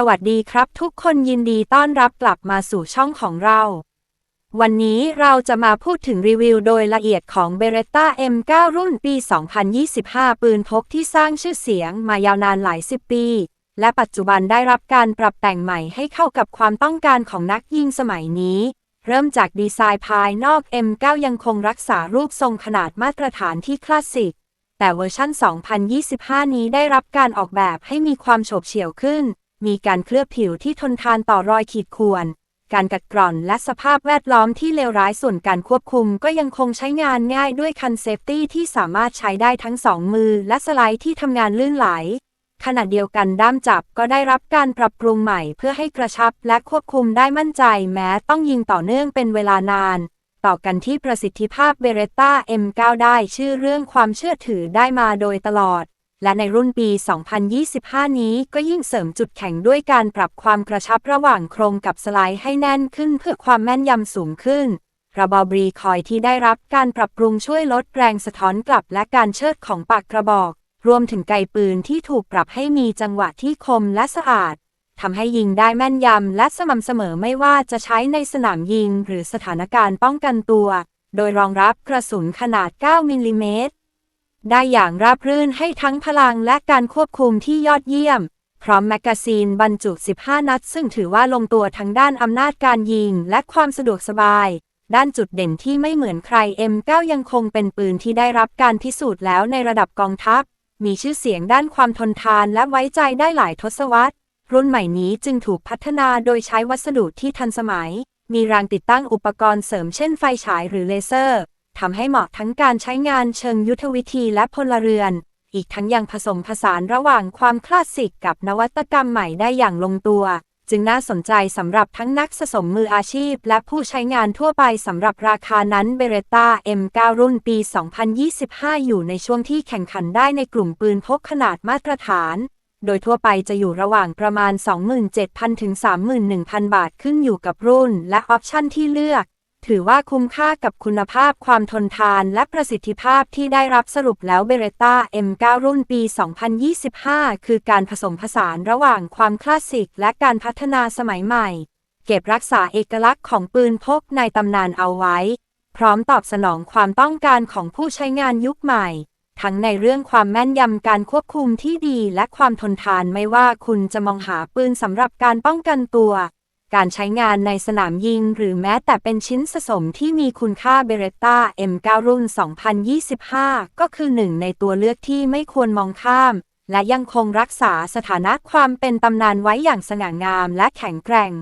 สวัสดีครับทุกคนยินดีต้อนรับกลับมาสู่ช่องของเรา วันนี้เราจะมาพูดถึงรีวิวโดยละเอียดของ Beretta M9 รุ่นปี 2025 ปืนพกที่สร้างชื่อเสียงมายาวนานหลายสิบปี และปัจจุบันได้รับการปรับแต่งใหม่ให้เข้ากับความต้องการของนักยิงสมัยนี้ เริ่มจากดีไซน์ภายนอก M9 ยังคงรักษารูปทรงขนาดมาตรฐานที่คลาสสิก แต่เวอร์ชั่น2025 นี้ได้รับการออกแบบให้มีความโฉบเฉี่ยวขึ้น มีการเคลือบผิวที่ทนทานต่อรอยขีดข่วน การกัดกร่อนและสภาพแวดล้อมที่เลวร้ายส่วนการควบคุมก็ยังคงใช้งานง่ายด้วยคันเซฟตี้ที่สามารถใช้ได้ทั้งสองมือและสไลด์ที่ทำงานลื่นไหลขณะเดียวกันด้ามจับก็ได้รับการปรับปรุงใหม่เพื่อให้กระชับและควบคุมได้มั่นใจแม้ต้องยิงต่อเนื่องเป็นเวลานาน ต่อกันที่ประสิทธิภาพ Beretta M9 ได้ชื่อเรื่องความเชื่อถือได้มาโดยตลอด และในรุ่นปี 2025 นี้ก็ยิ่งเสริมจุดแข็งด้วยการปรับความกระชับระหว่างโครงกับสไลด์ให้แน่นขึ้นเพื่อความแม่นยำสูงขึ้น ระบบรีคอยที่ได้รับการปรับปรุงช่วยลดแรงสะท้อนกลับและการเชิดของปากกระบอก รวมถึงไกปืนที่ถูกปรับให้มีจังหวะที่คมและสะอาดทำให้ยิงได้แม่นยำและสม่ำเสมอไม่ว่าจะใช้ในสนามยิงหรือสถานการณ์ป้องกันตัว โดยรองรับกระสุนขนาด 9 มิลลิเมตร ได้อย่างราบรื่นให้ทั้งพลังและการควบคุมที่ยอดเยี่ยม พร้อมแมกกาซีนบรรจุ 15 นัด ซึ่งถือว่าลงตัวทั้งด้านอำนาจการยิงและความสะดวกสบาย ด้านจุดเด่นที่ไม่เหมือนใคร M9 ยังคงเป็นปืนที่ได้รับการพิสูจน์แล้วในระดับกองทัพ มีชื่อเสียงด้านความทนทานและไว้ใจได้หลายทศวรรษ รุ่นใหม่นี้จึงถูกพัฒนาโดยใช้วัสดุที่ทันสมัย มีรางติดตั้งอุปกรณ์เสริมเช่นไฟฉายหรือเลเซอร์ ทำให้เหมาะทั้งการใช้งานเชิงยุทธวิธีและพลเรือน อีกทั้งยังผสมผสานระหว่างความคลาสสิกกับนวัตกรรมใหม่ได้อย่างลงตัว จึงน่าสนใจสำหรับทั้งนักสะสมมืออาชีพ และผู้ใช้งานทั่วไปสำหรับราคานั้น Beretta M9 รุ่นปี 2025 อยู่ในช่วงที่แข่งขันได้ในกลุ่มปืนพกขนาดมาตรฐานโดยทั่วไปจะอยู่ระหว่างประมาณ 27,000 ถึง 31,000 บาทขึ้นอยู่กับรุ่น และออปชั่นที่เลือก ถือว่าคุ้มค่ากับคุณภาพความทนทานและประสิทธิภาพที่ได้รับสรุปแล้ว Beretta M9 รุ่นปี 2025 คือการผสมผสานระหว่างความคลาสสิกและการพัฒนาสมัยใหม่ เก็บรักษาเอกลักษณ์ของปืนพกในตำนานเอาไว้ พร้อมตอบสนองความต้องการของผู้ใช้งานยุคใหม่ ทั้งในเรื่องความแม่นยำการควบคุมที่ดีและความทนทานไม่ว่าคุณจะมองหาปืนสำหรับการป้องกันตัว การใช้งานในสนามยิง หรือแม้แต่เป็นชิ้นสะสมที่มีคุณค่าเบเรต้า M9 รุ่น 2025 ก็คือหนึ่งในตัวเลือกที่ไม่ควรมองข้าม และยังคงรักษาสถานะความเป็นตำนานไว้อย่างสง่างามและแข็งแกร่ง